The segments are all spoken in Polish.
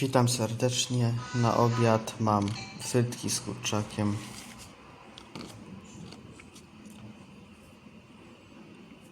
Witam serdecznie. Na obiad mam frytki z kurczakiem.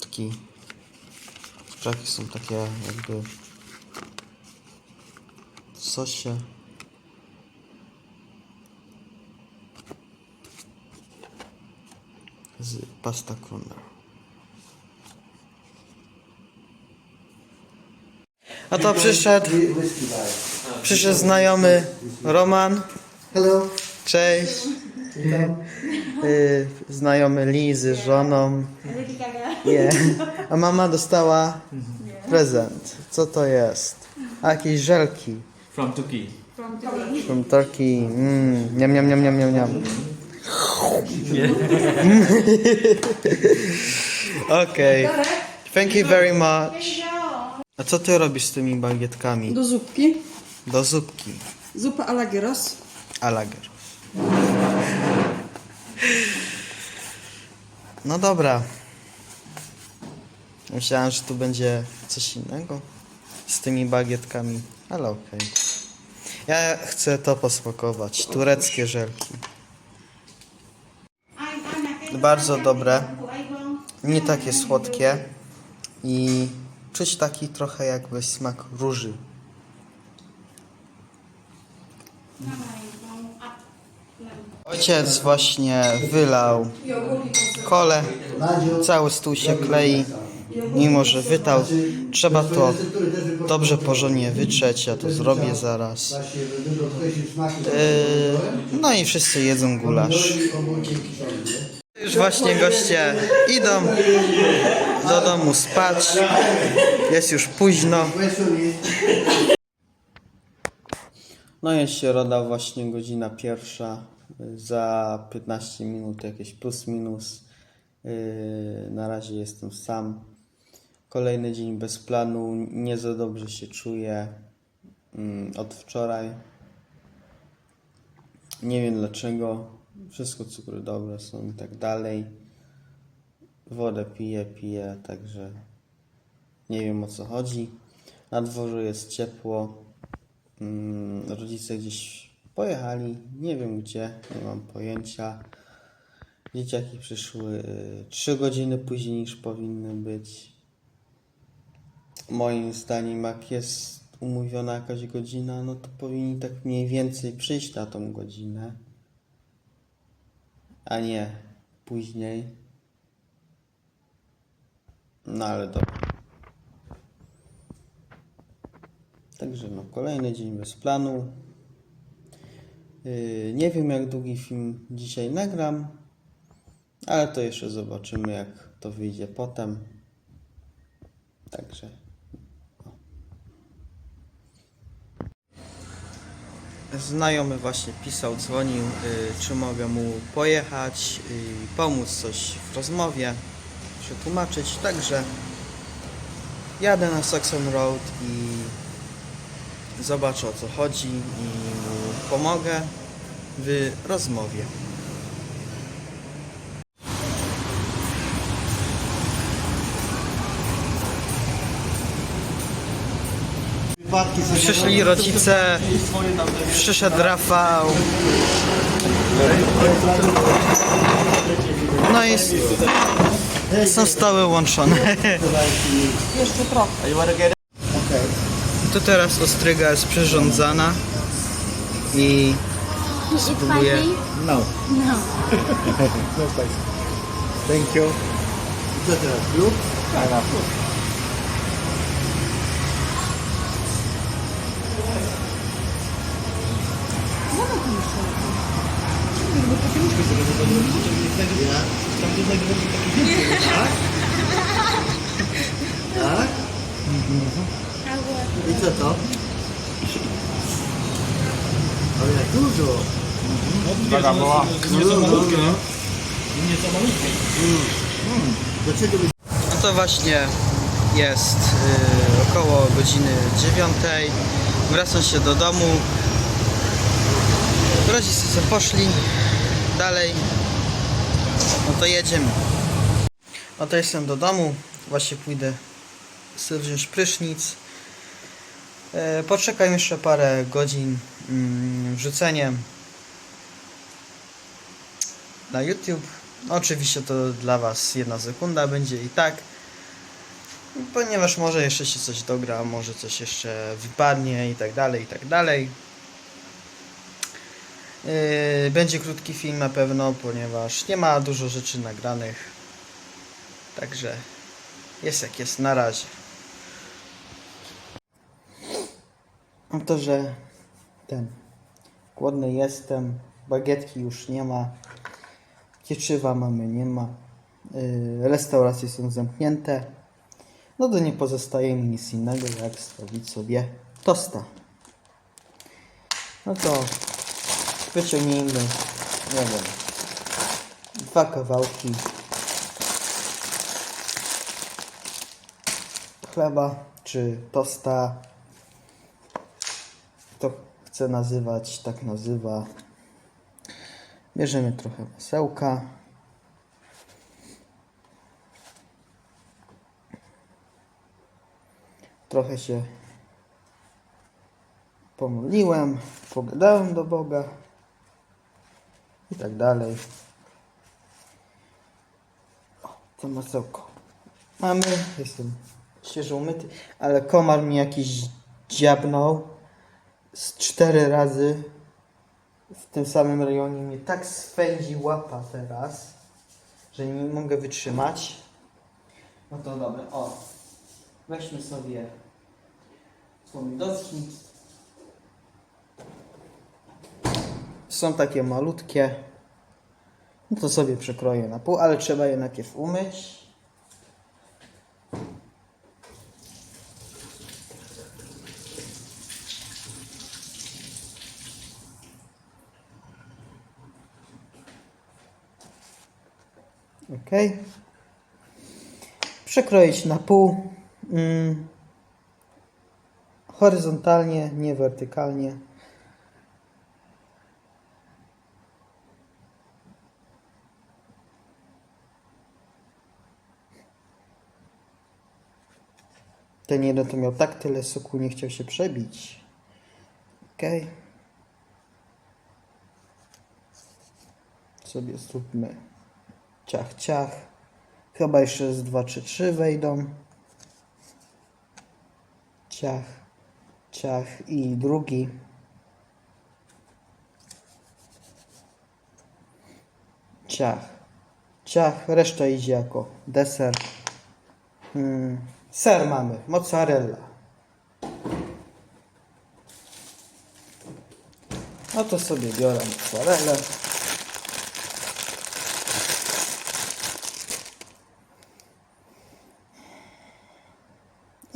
Taki kurczaki są takie jakby w sosie. Z pasta kuna. A to przyszedł Przyszedł znajomy Roman. Hello. Cześć. Y, znajomy Lizy z żoną. Nie. A mama dostała prezent. Co to jest? A jakieś żelki. From Turkey. From Turkey. Mm. Niam, niam, niam, niam, niam, niam. Okej. Thank you very much. A co ty robisz z tymi bagietkami? Do zupki. Do zupki. Zupa ala gyros. Alager. No dobra. Myślałem, że tu będzie coś innego z tymi bagietkami, ale okej. Ja chcę to posmakować. Tureckie żelki. Bardzo dobre. Nie takie słodkie. I czuć taki trochę jakby smak róży. Ojciec właśnie wylał kole, cały stół się klei, mimo że wytał. Trzeba to dobrze porządnie wytrzeć, ja to zrobię zaraz. Yy, no i wszyscy jedzą gulasz. Już właśnie goście idą do domu spać. Jest już późno. No jest się roda właśnie godzina pierwsza. Za 15 minut jakieś plus minus. Yy, na razie jestem sam. Kolejny dzień bez planu. Nie za dobrze się czuję mm, od wczoraj. Nie wiem dlaczego. Wszystko cukry dobre są i tak dalej. Wodę piję, piję, także nie wiem o co chodzi. Na dworze jest ciepło. Mm, rodzice gdzieś pojechali, nie wiem gdzie, nie mam pojęcia. Dzieciaki przyszły 3 godziny później niż powinny być. Moim zdaniem, jak jest umówiona jakaś godzina, no to powinni tak mniej więcej przyjść na tą godzinę, a nie później. No ale dobra. Także no, kolejny dzień bez planu. Yy, nie wiem jak długi film dzisiaj nagram, ale to jeszcze zobaczymy jak to wyjdzie potem. Także. no. Znajomy właśnie pisał, dzwonił, yy, czy mogę mu pojechać, yy, pomóc coś w rozmowie, przetłumaczyć. Także jadę na Saxon Road i zobaczę o co chodzi i mu pomogę w rozmowie. Przyszli rodzice, przyszedł Rafał. No i są stoły łączone. Jeszcze trochę. Tu teraz ostryga jest przyrządzana i spróbuję. No. No. No place. Thank you. Co teraz? Lub? Tak. Tak? I co to? Ale jak dużo. Uwaga, była. Malutkie, no. Malutkie. Dlaczego. No to właśnie jest y, około godziny 9. Wracam się do domu. Rodzice sobie poszli dalej. No to jedziemy. No to jestem do domu. Właśnie pójdę sobie wziąć prysznic. E, Poczekam jeszcze parę godzin mm, wrzuceniem na YouTube. Oczywiście to dla Was jedna sekunda będzie i tak. Ponieważ może jeszcze się coś dogra, może coś jeszcze wypadnie i tak dalej, i tak dalej. Yy, Będzie krótki film na pewno, ponieważ nie ma dużo rzeczy nagranych. Także jest jak jest na razie. No to, że ten głodny jestem, bagietki już nie ma, pieczywa mamy nie ma, yy, restauracje są zamknięte. No to nie pozostaje mi nic innego jak zrobić sobie tosta. No to wyciągnijmy, nie wiem, dwa kawałki chleba czy tosta. Kto chce nazywać, tak nazywa. Bierzemy trochę masełka. Trochę się pomodliłem, pogadałem do Boga i tak dalej. O, to masełko mamy. Jestem świeżo umyty, ale komar mi jakiś dziabnął z cztery razy w tym samym rejonie. Mnie tak swędzi łapa teraz, że nie mogę wytrzymać. No to dobra, o. Weźmy sobie pomidorki. Są takie malutkie. No to sobie przekroję na pół, ale trzeba je najpierw umyć. Ok. Przekroić na pół. Mm. Horyzontalnie, nie wertykalnie. Ten jeden to miał tak tyle soku, nie chciał się przebić. Ok. Sobie zróbmy ciach, ciach. Chyba jeszcze z 2 czy 3 wejdą. Ciach, ciach i drugi. Ciach, ciach. Reszta idzie jako deser. Hmm. Ser mamy, mozzarella. No to sobie biorę mozzarellę.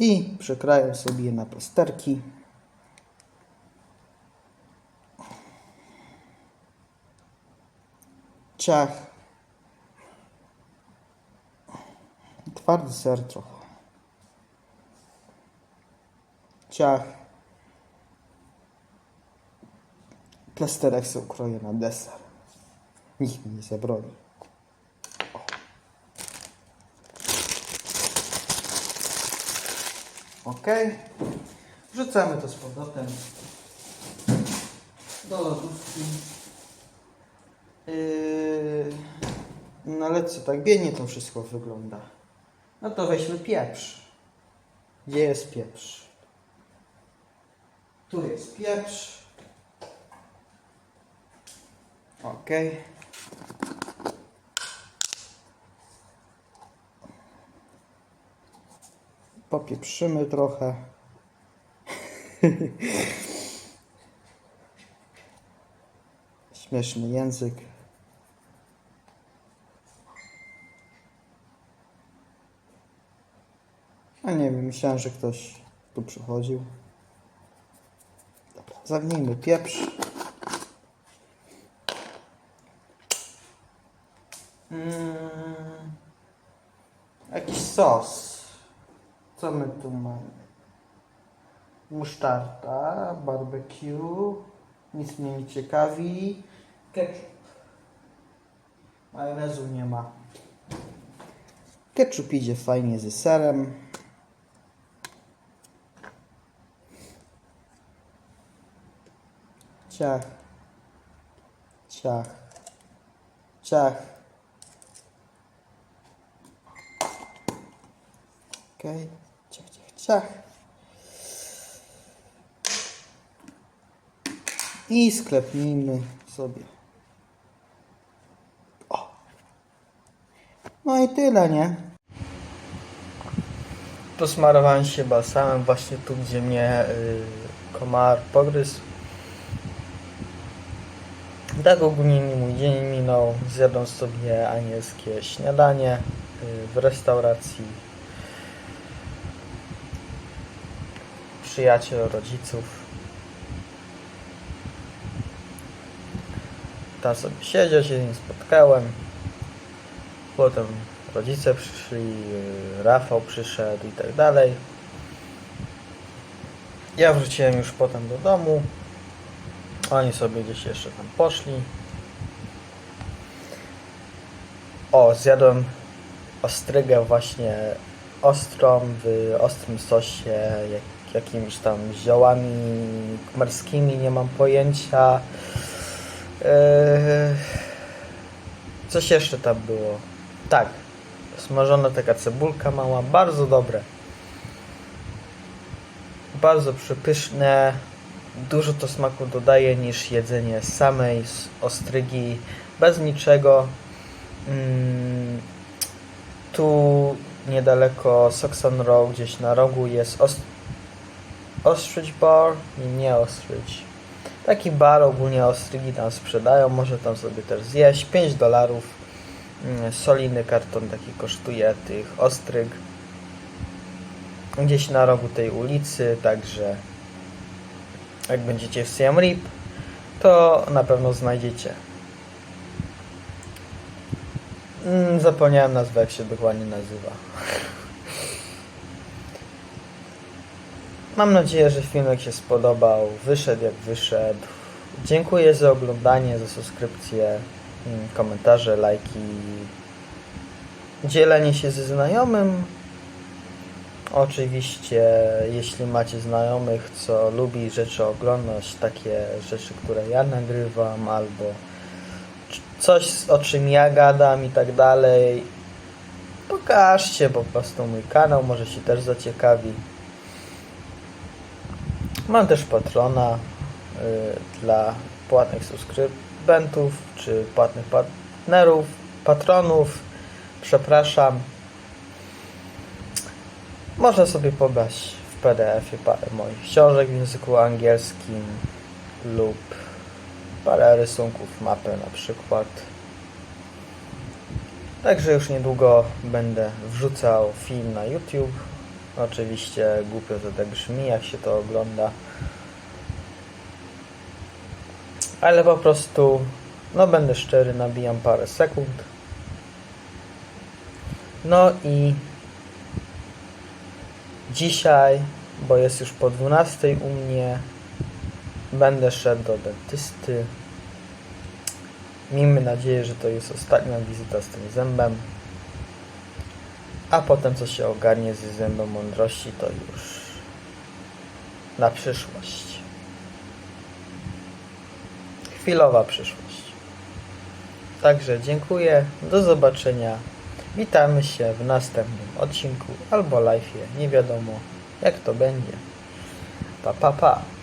I przekraję sobie na plasterki. Ciach. Twardy ser trochę. Ciach. Plasterek sobie ukroję na deser. Nikt mi nie zabroni. Ok. Wrzucamy to z powrotem do lodówki. Yy, no ale co, tak biednie to wszystko wygląda. No to weźmy pieprz. Gdzie jest pieprz? Tu jest pieprz. Ok. Popieprzymy trochę. Śmieszny język. A nie wiem, myślałem, że ktoś tu przychodził. Dobra, zagnijmy pieprz. Mm, jakiś sos. Co my tu mamy? Musztarda, barbecue, nic mnie nie ciekawi. Ketchup. Majonezu nie ma. Ketchup idzie fajnie ze serem. Ciach. Ciach. Ciach. Okej. Ciach, ciach. I sklepnijmy sobie. O. No i tyle, nie? Posmarowałem się balsamem właśnie tu, gdzie mnie y, komar pogryzł. Tak ogólnie mi mój dzień minął. Zjadłem sobie anielskie śniadanie y, w restauracji. Przyjaciel rodziców. Tam sobie siedział, się z nim spotkałem. Potem rodzice przyszli, Rafał przyszedł i tak dalej. Ja wróciłem już potem do domu. Oni sobie gdzieś jeszcze tam poszli. O, zjadłem ostrygę właśnie ostrą w ostrym sosie, jakimiś tam ziołami morskimi, nie mam pojęcia. Eee, coś jeszcze tam było. Tak, smażona taka cebulka mała, bardzo dobre. Bardzo przepyszne. Dużo to smaku dodaje niż jedzenie samej s- ostrygi bez niczego. Mm, tu niedaleko Saxon Row, gdzieś na rogu jest Ost- Ostrich Bar. Nie, nie Ostrich. Taki bar ogólnie ostrygi tam sprzedają, może tam sobie też zjeść. 5 dolarów. Mm, Solidny karton taki kosztuje tych ostryg. Gdzieś na rogu tej ulicy, także jak będziecie w Siam Reap, to na pewno znajdziecie. Mm, Zapomniałem nazwę, jak się dokładnie nazywa. Mam nadzieję, że filmek się spodobał. Wyszedł jak wyszedł. Dziękuję za oglądanie, za subskrypcję, mm, komentarze, lajki, dzielenie się ze znajomym. Oczywiście, jeśli macie znajomych, co lubi rzeczy oglądać, takie rzeczy, które ja nagrywam, albo coś, o czym ja gadam i tak dalej, pokażcie po prostu mój kanał, może się też zaciekawi. Mam też patrona y, dla płatnych subskrybentów czy płatnych partnerów, patronów. Przepraszam. Można sobie pobrać w PDF-ie parę moich książek w języku angielskim lub parę rysunków, mapę na przykład. Także już niedługo będę wrzucał film na YouTube. Oczywiście głupio to tak brzmi, jak się to ogląda. Ale po prostu, no będę szczery, nabijam parę sekund. No i dzisiaj, bo jest już po 12 u mnie, będę szedł do dentysty. Miejmy nadzieję, że to jest ostatnia wizyta z tym zębem. A potem co się ogarnie z zębem mądrości, to już na przyszłość. Chwilowa przyszłość. Także dziękuję, do zobaczenia. Witamy się w następnym odcinku albo live'ie, nie wiadomo jak to będzie. Pa pa pa.